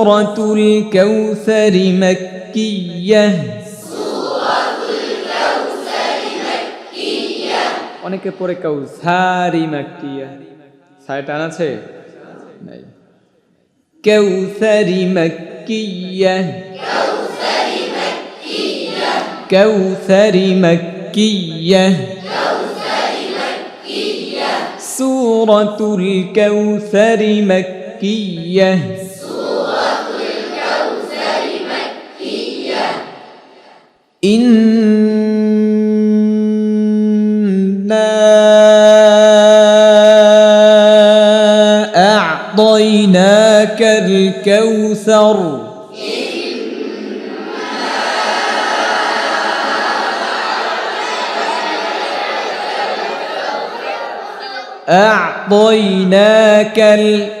سورة الكوثر مكية অনেকে পরে কৌসারি মাক্কিয়া সাইট আনাছে নাই كوثر مكية كوثر مكية سورة الكوثر مكية إنا أعطيناك الكوثر أعطيناك ال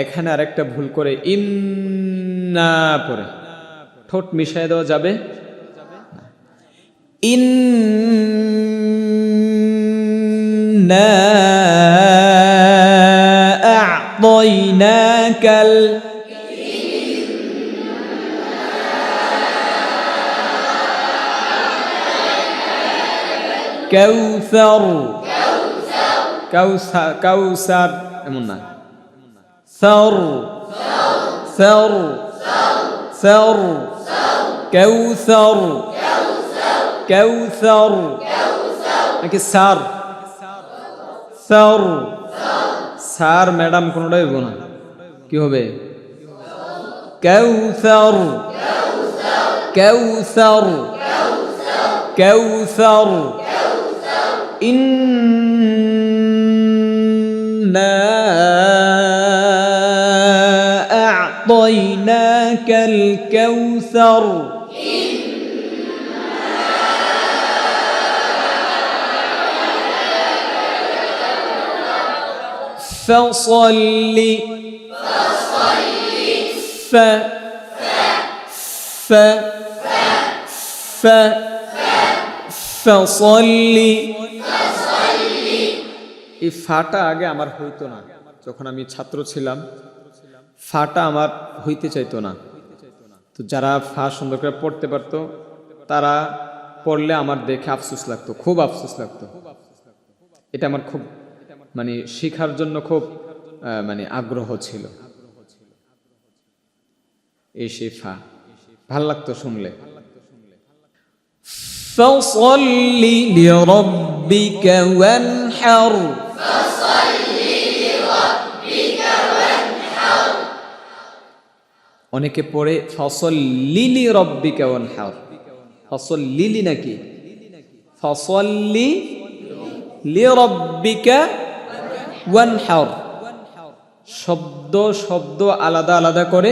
এখানে আরেকটা ভুল করে ইন্না পরে। ঠোঁট মিশাই দেওয়া যাবে? ইন্না কাউসার। কাউসার। এমন না। সার। সার। সার। কাউসার। কাউসার। নাকি সার? সার। সার ম্যাডাম কোনোটাই হইব না। কি হবে? কাউসার। কাউসার। কাউসার। إنا أعطيناك الكوثر فصل ف ف ف এই ফাটা আগে আমার হইতো না। যখন আমি ছাত্র ছিলাম ফাটা আমার হইতে চাইতো না। তো যারা ফা সুন্দর করে পড়তে পারতো তারা পড়লে আমার দেখে আফসোস লাগতো খুব আফসোস লাগতো। এটা আমার খুব মানে শিখার জন্য খুব মানে আগ্রহ ছিল। এ সে ফা। ভালো লাগতো শুনলে। فصل لربك وانحر অনেকে পড়ে ফসল লিলি রব্বিকা ওয়ানহার ফসল লিলি নাকি ফসল্লি লিরব্বিকা ওয়ানহার শব্দ শব্দ আলাদা আলাদা করে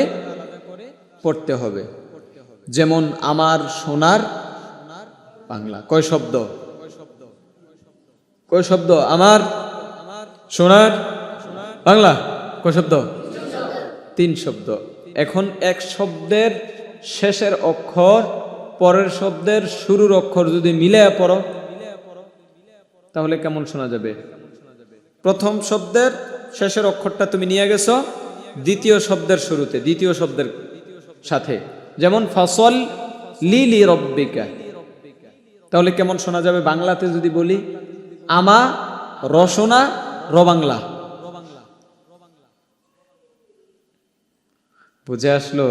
পড়তে হবে যেমন আমার সোনার বাংলা। কয় শব্দ? কয় শব্দ? আমার? সোনার বাংলা? কয় শব্দ? তিন শব্দ। এখন এক শব্দের শেষের অক্ষর, পরের শব্দের শুরুর অক্ষর যদি মিলে পড়ো, তাহলে কেমন শোনা যাবে? প্রথম শব্দের শেষের অক্ষরটা তুমি নিয়ে গেছো, দ্বিতীয় শব্দের শুরুতে, দ্বিতীয় শব্দের সাথে। যেমন ফসল লিলি রব্বিকা। তাহলে কেমন শোনা যাবে বাংলাতে যদি বলি আমা রসনা রবাংলা বুঝে আসলো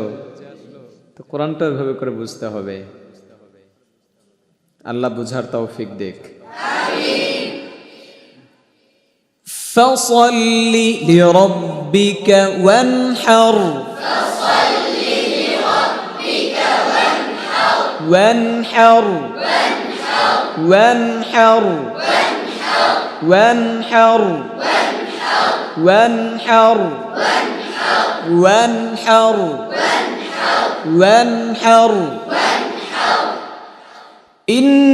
তো কোরআনটা ওইভাবে করে বুঝতে হবে আল্লাহ বুঝার তৌফিক দেখ فصل لربك وانحر وانحر وانحر وانحر. وانحر. وانحر. وانحر. إن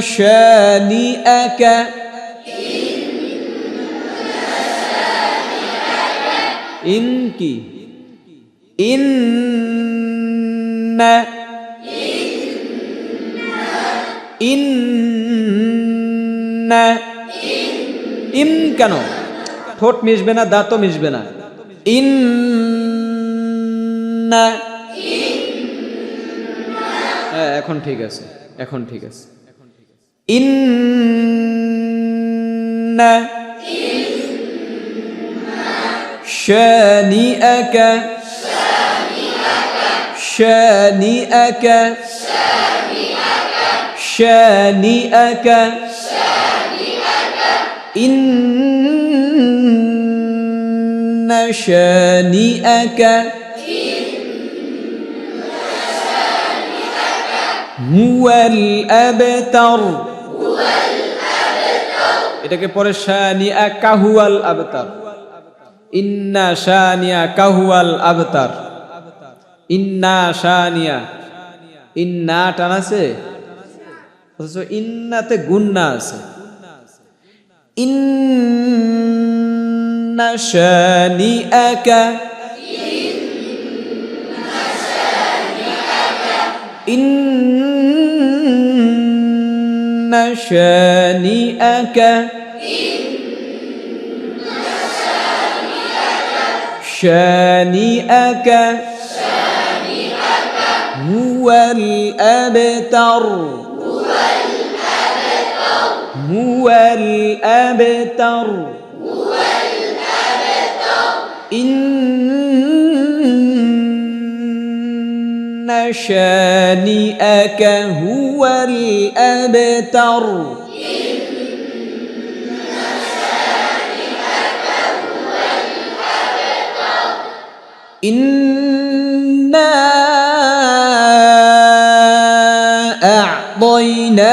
شانئك. إنك. إن إن ইন কেন ঠোঁট মিশবে না দাঁতও মিশবে না ইন হ্যাঁ এখন ঠিক আছে এখন ঠিক আছে ইন شانئك شانئك شانئك إن شانئك هو الأبتر এটাকে পরে শানিয়া কাহুয়াল আবতার ইন্না শানিয়া কাহুয়াল আবতার ইন্না শানিয়া ইন্না টান আছে অথচ ইন্নাতে গুন্না আছে إن شانئك إن شانئك إن شانئك شانئك شانئك هو الأبتر هو الأبتر هو الأبتر. هو الأبتر. إن شانئك هو الأبتر. إن شانئك هو الأبتر. إنا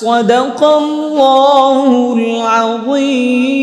صدق الله العظيم.